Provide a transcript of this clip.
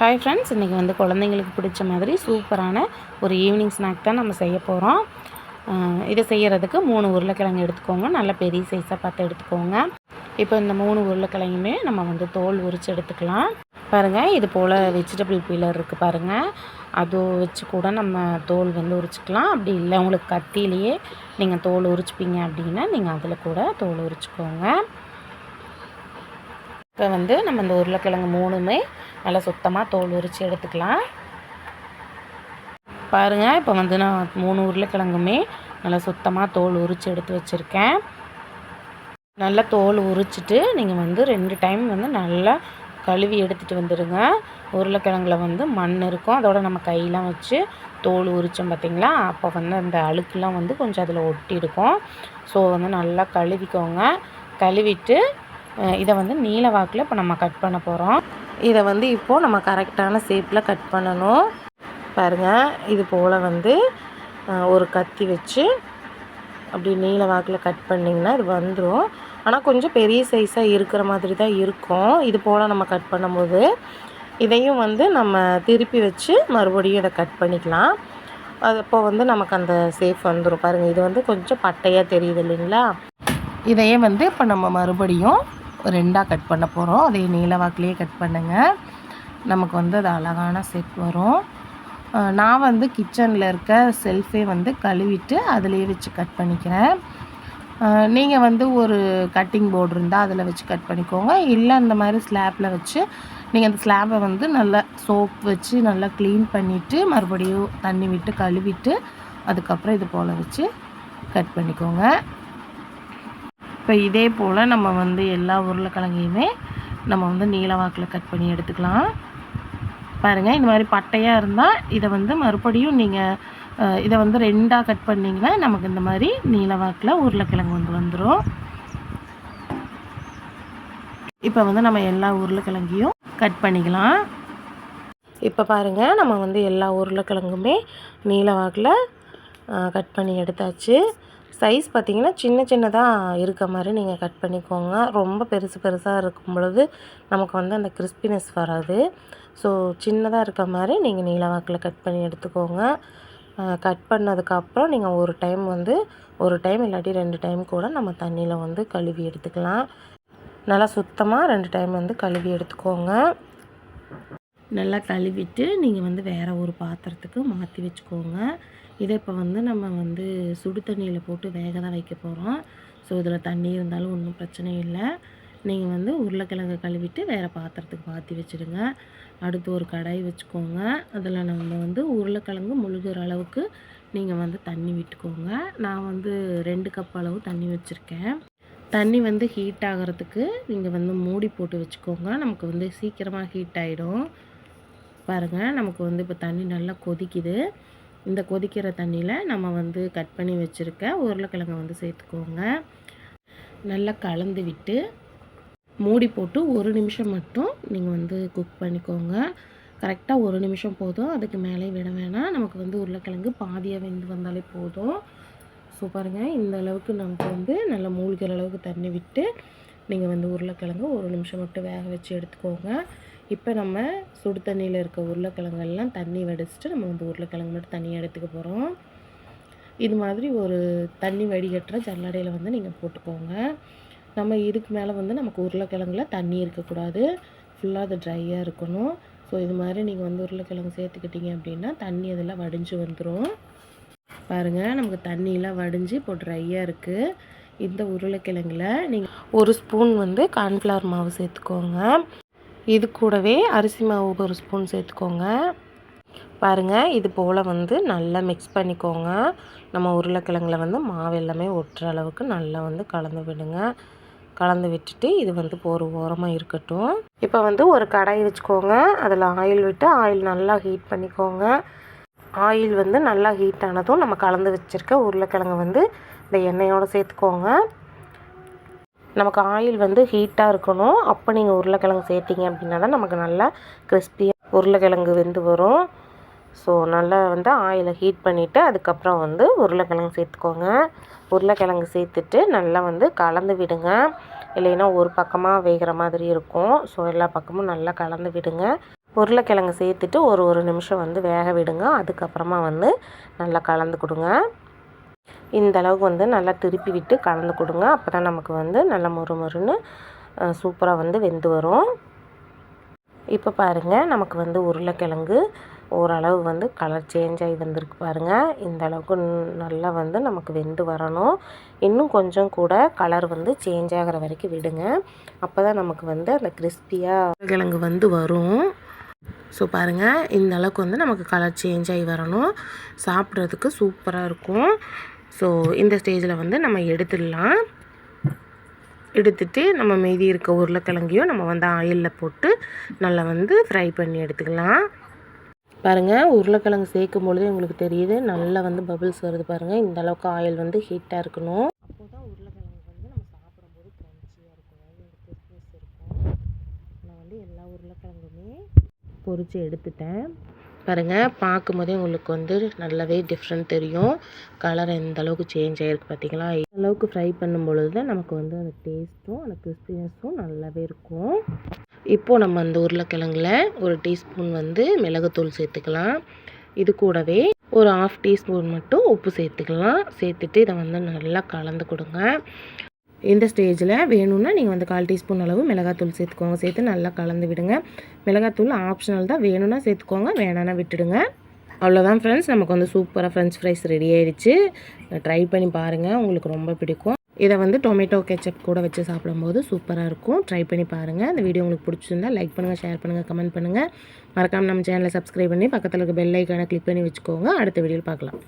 Hi friends இன்றைக்கி வந்து குழந்தைங்களுக்கு பிடிச்ச மாதிரி சூப்பரான ஒரு ஈவினிங் ஸ்நாக் தான் நம்ம செய்ய போகிறோம் இதை செய்கிறதுக்கு மூணு உருளைக்கிழங்கு எடுத்துக்கோங்க. நல்ல பெரிய சைஸாக பார்த்து எடுத்துக்கோங்க. இப்போ இந்த மூணு உருளைக்கிழங்குமே நம்ம வந்து தோல் உரித்து எடுத்துக்கலாம். பாருங்கள் இது போல் வெஜிடபிள் பீலர் இருக்குது பாருங்கள் அது வச்சு கூட நம்ம தோல் வந்து உரிச்சிக்கலாம். அப்படி இல்லை உங்களுக்கு கத்திலேயே நீங்கள் தோல் உரிச்சிப்பீங்க அப்படின்னா நீங்கள் அதில் கூட தோல் உரிச்சிக்கோங்க. இப்போ வந்து நம்ம இந்த உருளைக்கிழங்கு மூணுமே நல்லா சுத்தமாக தோல் உரித்து எடுத்துக்கலாம். பாருங்கள் இப்போ வந்து நான் மூணு உருளைக்கிழங்குமே நல்லா சுத்தமாக தோல் உரித்து எடுத்து வச்சுருக்கேன். நல்லா தோல் உரிச்சிட்டு நீங்கள் வந்து ரெண்டு டைம் வந்து நல்லா கழுவி எடுத்துகிட்டு வந்துடுங்க. உருளைக்கிழங்குல வந்து மண் இருக்கும் அதோட நம்ம கையெலாம் வச்சு தோல் உரித்தோம் பார்த்திங்களா அப்போ வந்து அந்த அழுக்கெலாம் வந்து கொஞ்சம் அதில் ஒட்டி இருக்கும் ஸோ வந்து நல்லா கழுவிக்கோங்க. கழுவிட்டு இதை வந்து நீல வாக்கில் இப்போ நம்ம கட் பண்ண போகிறோம் இதை வந்து இப்போது நம்ம கரெக்டான ஷேப்பில் கட் பண்ணணும். பாருங்கள் இது போல் வந்து ஒரு கத்தி வச்சு அப்படி நீல வாக்கில் கட் பண்ணிங்கன்னா இது வந்துடும் ஆனால் கொஞ்சம் பெரிய சைஸாக இருக்கிற மாதிரி தான் இருக்கும். இது போல் நம்ம கட் பண்ணும்போது இதையும் வந்து நம்ம திருப்பி வச்சு மறுபடியும் இதை கட் பண்ணிக்கலாம். அது அப்போ வந்து நமக்கு அந்த சேஃப் வந்துடும் பாருங்கள் இது வந்து கொஞ்சம் பட்டையாக தெரியுது இல்லைங்களா? இதையே வந்து இப்போ நம்ம மறுபடியும் ரெண்டாக கட் பண்ண போகிறோம் அதே நீல வாக்கிலேயே கட் பண்ணுங்கள் நமக்கு வந்து அது அழகான செட் வரும். நான் வந்து கிச்சனில் இருக்க செல்ஃபே வந்து கழுவிட்டு அதிலேயே வச்சு கட் பண்ணிக்கிறேன். நீங்கள் வந்து ஒரு கட்டிங் போர்டு இருந்தால் அதில் வச்சு கட் பண்ணிக்கோங்க. இல்லை அந்த மாதிரி ஸ்லாப்பில் வச்சு நீங்கள் அந்த ஸ்லாப்பை வந்து நல்லா சோப் வச்சு நல்லா க்ளீன் பண்ணிவிட்டு மறுபடியும் தண்ணி விட்டு கழுவிட்டு அதுக்கப்புறம் இது போல் வச்சு கட் பண்ணிக்கோங்க. இப்போ இதே போல் நம்ம வந்து எல்லா உருளைக்கிழங்கையுமே நம்ம வந்து நீல வாக்கில் கட் பண்ணி எடுத்துக்கலாம். பாருங்கள் இந்த மாதிரி பட்டையாக இருந்தால் இதை வந்து மறுபடியும் நீங்கள் இதை வந்து ரெண்டாக கட் பண்ணிங்கன்னா நமக்கு இந்த மாதிரி நீல வாக்கில் உருளைக்கிழங்கு வந்து வந்துடும் இப்போ வந்து நம்ம எல்லா உருளைக்கிழங்கையும் கட் பண்ணிக்கலாம். இப்போ பாருங்கள் நம்ம வந்து எல்லா உருளைக்கிழங்குமே நீல வாக்கில் கட் பண்ணி எடுத்தாச்சு. சைஸ் பார்த்திங்கன்னா சின்ன சின்னதாக இருக்க மாதிரி நீங்கள் கட் பண்ணிக்கோங்க. ரொம்ப பெருசு பெருசாக இருக்கும் பொழுது நமக்கு வந்து அந்த கிறிஸ்பினஸ் வராது. ஸோ சின்னதாக இருக்க மாதிரி நீங்கள் நீளவாக்கில் கட் பண்ணி எடுத்துக்கோங்க. கட் பண்ணதுக்கப்புறம் நீங்கள் ஒரு டைம் வந்து ஒரு டைம் இல்லாட்டி ரெண்டு டைம் கூட நம்ம தண்ணியில் வந்து கழுவி எடுத்துக்கலாம். நல்லா சுத்தமாக ரெண்டு டைம் வந்து கழுவி எடுத்துக்கோங்க. நல்லா கழுவிட்டு நீங்கள் வந்து வேறு ஒரு பாத்திரத்துக்கு மாற்றி வச்சுக்கோங்க. இதை இப்போ வந்து நம்ம வந்து சுடு தண்ணியில் போட்டு வேக தான் வைக்க போகிறோம் ஸோ இதில் தண்ணி இருந்தாலும் ஒன்றும் பிரச்சனை இல்லை. நீங்கள் வந்து உருளைக்கிழங்கு கழுவிட்டு வேறு பாத்திரத்துக்கு மாற்றி வச்சுடுங்க. அடுத்து ஒரு கடாய் வச்சுக்கோங்க. அதில் நம்ம வந்து உருளைக்கிழங்கு முழுகிற அளவுக்கு நீங்கள் வந்து தண்ணி விட்டுக்கோங்க. நான் வந்து ரெண்டு கப் அளவு தண்ணி வச்சுருக்கேன். தண்ணி வந்து ஹீட் ஆகிறதுக்கு நீங்கள் வந்து மூடி போட்டு வச்சுக்கோங்க. நமக்கு வந்து சீக்கிரமாக ஹீட் ஆகிடும் பாருங்கள் நமக்கு வந்து இப்போ தண்ணி நல்லா கொதிக்குது. இந்த கொதிக்கிற தண்ணியில் நம்ம வந்து கட் பண்ணி வச்சுருக்க உருளைக்கிழங்கை வந்து சேர்த்துக்கோங்க. நல்லா கலந்து விட்டு மூடி போட்டு ஒரு நிமிஷம் மட்டும் நீங்கள் வந்து குக் பண்ணிக்கோங்க. கரெக்டாக ஒரு நிமிஷம் போதும். அதுக்கு மேலே விட வேணாம். நமக்கு வந்து உருளைக்கிழங்கு பாதியாக வெந்து வந்தாலே போதும். ஸோ பாருங்கள் இந்த அளவுக்கு நமக்கு வந்து நல்லா மூழ்கிற அளவுக்கு தண்ணி விட்டு நீங்கள் வந்து உருளைக்கிழங்கு ஒரு நிமிஷம் மட்டும் வேக வச்சு எடுத்துக்கோங்க. இப்போ நம்ம சுடு தண்ணியில் இருக்க உருளைக்கிழங்கெல்லாம் தண்ணி வடிச்சிட்டு நம்ம வந்து உருளைக்கிழங்கு மட்டும் தனியாக எடுத்துக்க போகிறோம் இது மாதிரி ஒரு தண்ணி வடிகட்டுற ஜல்லடையில் வந்து நீங்கள் போட்டுக்கோங்க. நம்ம இதுக்கு மேலே வந்து நமக்கு உருளைக்கிழங்குல தண்ணி இருக்கக்கூடாது ஃபுல்லாக அது ட்ரையாக இருக்கணும். ஸோ இது மாதிரி நீங்கள் வந்து உருளைக்கிழங்கு சேர்த்துக்கிட்டிங்க அப்படின்னா தண்ணி அதெல்லாம் வடிஞ்சு வந்துடும் பாருங்கள் நமக்கு தண்ணியெலாம் வடிஞ்சு இப்போ ட்ரையாக இருக்குது இந்த உருளைக்கிழங்குல நீங்கள் ஒரு ஸ்பூன் வந்து கார்ன்ஃப்ளவர் மாவு சேர்த்துக்கோங்க. இது கூடவே அரிசி மாவு ஒரு ஸ்பூன் சேர்த்துக்கோங்க. பாருங்கள் இது போல் வந்து நல்லா மிக்ஸ் பண்ணிக்கோங்க. நம்ம உருளைக்கிழங்குல வந்து மாவு எல்லாமே ஒட்டுற அளவுக்கு நல்லா வந்து கலந்து விடுங்க. கலந்து விட்டுட்டு இது வந்து ஒரு ஓரமாக இருக்கட்டும். இப்போ வந்து ஒரு கடாய் வச்சுக்கோங்க. அதில் ஆயில் விட்டு ஆயில் நல்லா ஹீட் பண்ணிக்கோங்க. ஆயில் வந்து நல்லா ஹீட் ஆனதும் நம்ம கலந்து வச்சுருக்க உருளைக்கிழங்கு வந்து இந்த எண்ணெயோடு சேர்த்துக்கோங்க. நமக்கு ஆயில் வந்து ஹீட்டாக இருக்கணும். அப்போ நீங்கள் உருளைக்கிழங்கு சேர்த்திங்க அப்படின்னா தான் நமக்கு நல்லா கிறிஸ்பியாக உருளைக்கிழங்கு வெந்து வரும். ஸோ நல்லா வந்து ஆயிலை ஹீட் பண்ணிவிட்டு அதுக்கப்புறம் வந்து உருளைக்கிழங்கு சேர்த்துக்கோங்க. உருளைக்கிழங்கு சேர்த்துட்டு நல்லா வந்து கலந்து விடுங்க. இல்லைன்னா ஒரு பக்கமாக வேகிற மாதிரி இருக்கும். ஸோ எல்லா பக்கமும் நல்லா கலந்து விடுங்க. உருளைக்கிழங்கு சேர்த்துட்டு ஒரு ஒரு நிமிஷம் வந்து வேக விடுங்க. அதுக்கப்புறமா வந்து நல்லா கலந்து கொடுங்க. இந்த அளவுக்கு வந்து நல்லா திருப்பி விட்டு கலந்து கொடுங்க. அப்போ தான் நமக்கு வந்து நல்லா மொறு மொறுன்னு சூப்பராக வந்து வெந்து வரும். இப்போ பாருங்கள் நமக்கு வந்து உருளைக்கிழங்கு ஓரளவு வந்து கலர் சேஞ்ச் ஆகி வந்திருக்கு பாருங்கள் இந்த அளவுக்கு நல்லா வந்து நமக்கு வெந்து வரணும். இன்னும் கொஞ்சம் கூட கலர் வந்து சேஞ்ச் ஆகிற வரைக்கும் விடுங்க. அப்போ தான் நமக்கு வந்து அந்த கிறிஸ்பியாக உருளைக்கிழங்கு வந்து வரும். ஸோ பாருங்கள் இந்த அளவுக்கு வந்து நமக்கு கலர் சேஞ்ச் ஆகி வரணும். சாப்பிட்றதுக்கு சூப்பராக இருக்கும். ஸோ இந்த ஸ்டேஜில் வந்து நம்ம எடுத்துடலாம். எடுத்துட்டு நம்ம மீதி இருக்க உருளைக்கிழங்கையும் நம்ம வந்து ஆயிலில் போட்டு நல்லா வந்து ஃப்ரை பண்ணி எடுத்துக்கலாம். பாருங்கள் உருளைக்கிழங்கு சேர்க்கும் பொழுது உங்களுக்கு தெரியுது நல்லா வந்து பபிள்ஸ் வருது பாருங்கள் இந்த அளவுக்கு ஆயில் வந்து ஹீட்டாக இருக்கணும். அப்போ தான் உருளைக்கிழங்கு வந்து நம்ம சாப்பிடும்போது க்ரன்ச்சியாக இருக்கும். இருக்கும். நான் வந்து எல்லா உருளைக்கிழங்குமே பொரித்து எடுத்துட்டேன். பாருங்கள் பார்க்கும்போதே உங்களுக்கு வந்து நல்லாவே டிஃப்ரெண்ட் தெரியும். கலர் எந்த அளவுக்கு சேஞ்ச் ஆகிருக்கு பார்த்தீங்களா எந்த அளவுக்கு ஃப்ரை பண்ணும் பொழுது தான் நமக்கு வந்து அந்த டேஸ்ட்டும் அந்த கிறிஸ்பினஸும் நல்லாவே இருக்கும். இப்போது நம்ம அந்த உருளைக்கிழங்குல ஒரு டீஸ்பூன் வந்து மிளகுத்தூள் சேர்த்துக்கலாம். இது கூடவே ஒரு ஆஃப் டீஸ்பூன் மட்டும் உப்பு சேர்த்துக்கலாம். சேர்த்துட்டு இதை வந்து நல்லா கலந்து கொடுங்க. இந்த ஸ்டேஜில் வேணும்னா நீங்கள் வந்து கால் டீஸ்பூன் அளவு மிளகாத்தூள் சேர்த்துக்கோங்க. சேர்த்து நல்லா கலந்து விடுங்க. மிளகாத்தூள் ஆப்ஷனல் தான். வேணும்னா சேர்த்துக்கோங்க. வேணான்னா விட்டுடுங்க. அவ்வளோதான் ஃப்ரெண்ட்ஸ் நமக்கு வந்து சூப்பராக ஃப்ரெஞ்ச் ஃப்ரைஸ் ரெடி ஆயிடுச்சு. ட்ரை பண்ணி பாருங்கள் உங்களுக்கு ரொம்ப பிடிக்கும். இதை வந்து டொமேட்டோ கெச்சப் கூட வச்சு சாப்பிடும்போது சூப்பராக இருக்கும். ட்ரை பண்ணி பாருங்கள் இந்த வீடியோ உங்களுக்கு பிடிச்சிருந்தா லைக் பண்ணுங்கள் ஷேர் பண்ணுங்கள் கமெண்ட் பண்ணுங்கள் மறக்காமல் நம்ம சேனலை சப்ஸ்கிரைப் பண்ணி பக்கத்தில் இருக்க பெல் ஐக்கானை கிளிக் பண்ணி வச்சுக்கோங்க. அடுத்த வீடியோவில் பார்க்கலாம்.